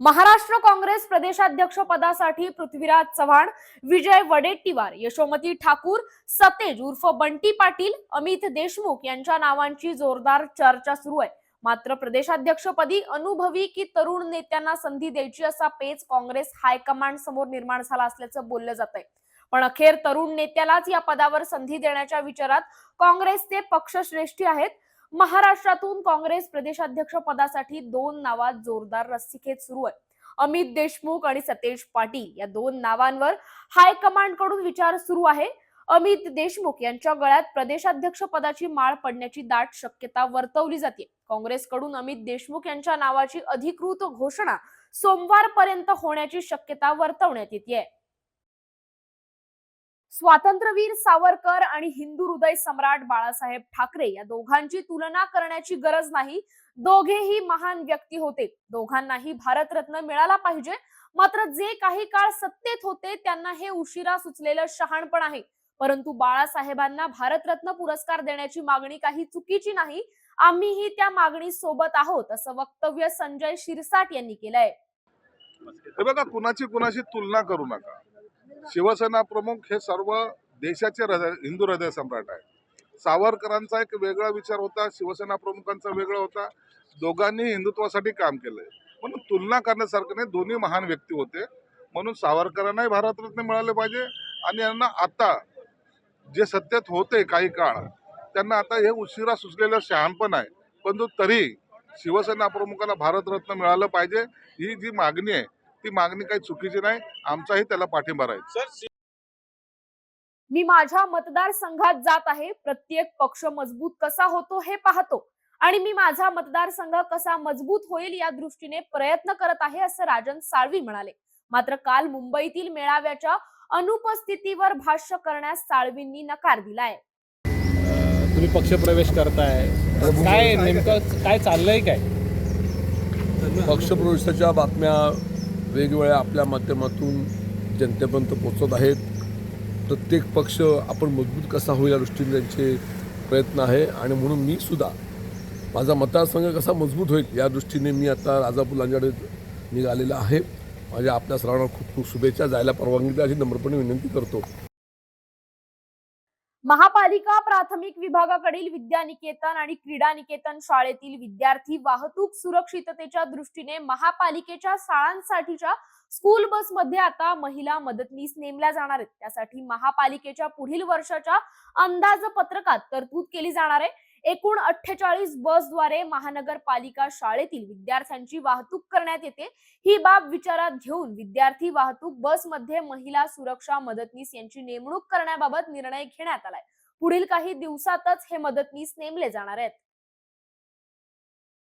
महाराष्ट्र काँग्रेस प्रदेशाध्यक्ष पदासाठी पृथ्वीराज चव्हाण विजय वडेट्टीवार यशोमती ठाकूर सतेज उर्फ बंटी पाटील अमित देशमुख यांच्या नावांची जोरदार चर्चा सुरू आहे. मात्र प्रदेशाध्यक्षपदी अनुभवी की तरुण नेत्यांना संधी द्यायची असा पेच काँग्रेस हायकमांड समोर निर्माण झाला असल्याचं बोललं जात आहे पण अखेर तरुण नेत्यालाच या पदावर संधी देण्याच्या विचारात काँग्रेसचे पक्षश्रेष्ठी आहेत. महाराष्ट्रातून काँग्रेस प्रदेशाध्यक्ष पदासाठी दोन नावात जोरदार रस्सीखेच सुरू आहे. अमित देशमुख आणि सतेज पाटील या दोन नावांवर हायकमांडकडून विचार सुरू आहे. अमित देशमुख यांच्या गळ्यात प्रदेशाध्यक्ष पदाची माळ पडण्याची दाट शक्यता वर्तवली जाते. काँग्रेसकडून अमित देशमुख यांच्या नावाची अधिकृत घोषणा सोमवारपर्यंत होण्याची शक्यता वर्तवण्यात येते. स्वातंत्र्यवीर सावरकर आणि हिंदू हृदय सम्राट बाळासाहेब ठाकरे या दोघांची तुलना करण्याची गरज नाही. दोघेही महान व्यक्ती होते. दोघांनाही भारतरत्न मिळाला पाहिजे. मात्र जे काही काळ सत्तेत होते त्यांना हे उशिरा सुचलेलं शहाणपण आहे. परंतु बाळासाहेबांना भारतरत्न पुरस्कार देण्याची मागणी काही चुकीची नाही. आम्हीही त्या मागणी सोबत आहोत असं वक्तव्य संजय शिरसाट यांनी केलंय. बघा कुणाची कुणाशी तुलना करू नका. शिवसेना प्रमुख हे सर्व देशाचे हृदय हिंदू हृदय सम्राट आहे सावरकरांचा एक वेगळा विचार होता शिवसेना प्रमुखांचा वेगळा होता. दोघांनी हिंदुत्वासाठी काम केलंय. म्हणून तुलना करण्यासारखं नाही दोन्ही महान व्यक्ती होते. म्हणून सावरकरांनाही भारतरत्न मिळाले पाहिजे आणि यांना आता जे सत्तेत होते काही काळ त्यांना आता हे उशिरा सुचलेलं शहाणपण आहे. परंतु तरी शिवसेना प्रमुखाला भारतरत्न मिळालं पाहिजे ही जी मागणी आहे ती मागणी काही चुकीची नाही. आमचाही त्याला पाठिंबा राहील. मी माझ्या मतदारसंघात जात आहे. प्रत्येक पक्ष मजबूत कसा होतो हे पाहतो. आणि मी माझा मतदारसंघ कसा मजबूत होईल या दृष्टीने प्रयत्न करत आहे असं राजन साळवी म्हणाले. मात्र काल मुंबईतील मेळाव्याच्या अनुपस्थितीवर भाष्य करण्यास साळवींनी नकार दिलाय. तुम्ही पक्षप्रवेश करताय. काय नेमकं काय चाललंय काय? पक्षप्रवेशाच्या बातम्या वेगवेगळ्या आपल्या माध्यमातून जनतेपर्यंत पोचत आहेत. प्रत्येक पक्ष आपण मजबूत कसा होईल या दृष्टीने त्यांचे प्रयत्न आहे आणि म्हणून मी सुद्धा माझा मतदारसंघ कसा मजबूत होईल या दृष्टीने मी आता राजापूर लांजाडे निघालेला आहे. माझ्या आपल्या सर्वांना खूप खूप शुभेच्छा. जायला परवानगी द्या अशी नम्रपणे विनंती करतो. महापालिका प्राथमिक विभागाकडील विद्यानिकेतन आणि क्रीडा निकेतन शाळेतील विद्यार्थी वाहतूक सुरक्षिततेच्या दृष्टीने महापालिकेच्या शाळांसाठीच्या स्कूल बसमध्ये आता महिला मदतनीस नेमल्या जाणार आहेत. त्यासाठी महापालिकेच्या पुढील वर्षाच्या अंदाजपत्रकात तरतूद केली जाणार आहे. एकूण अठ्ठेचाळीस बसद्वारे महानगरपालिका शाळेतील विद्यार्थ्यांची वाहतूक करण्यात येते. ही बाब विचारात घेऊन विद्यार्थी वाहतूक बसमध्ये महिला सुरक्षा मदतनीस यांची नेमणूक करण्याबाबत निर्णय घेण्यात आलाय. पुढील काही दिवसातच हे मदतनीस नेमले जाणार आहेत.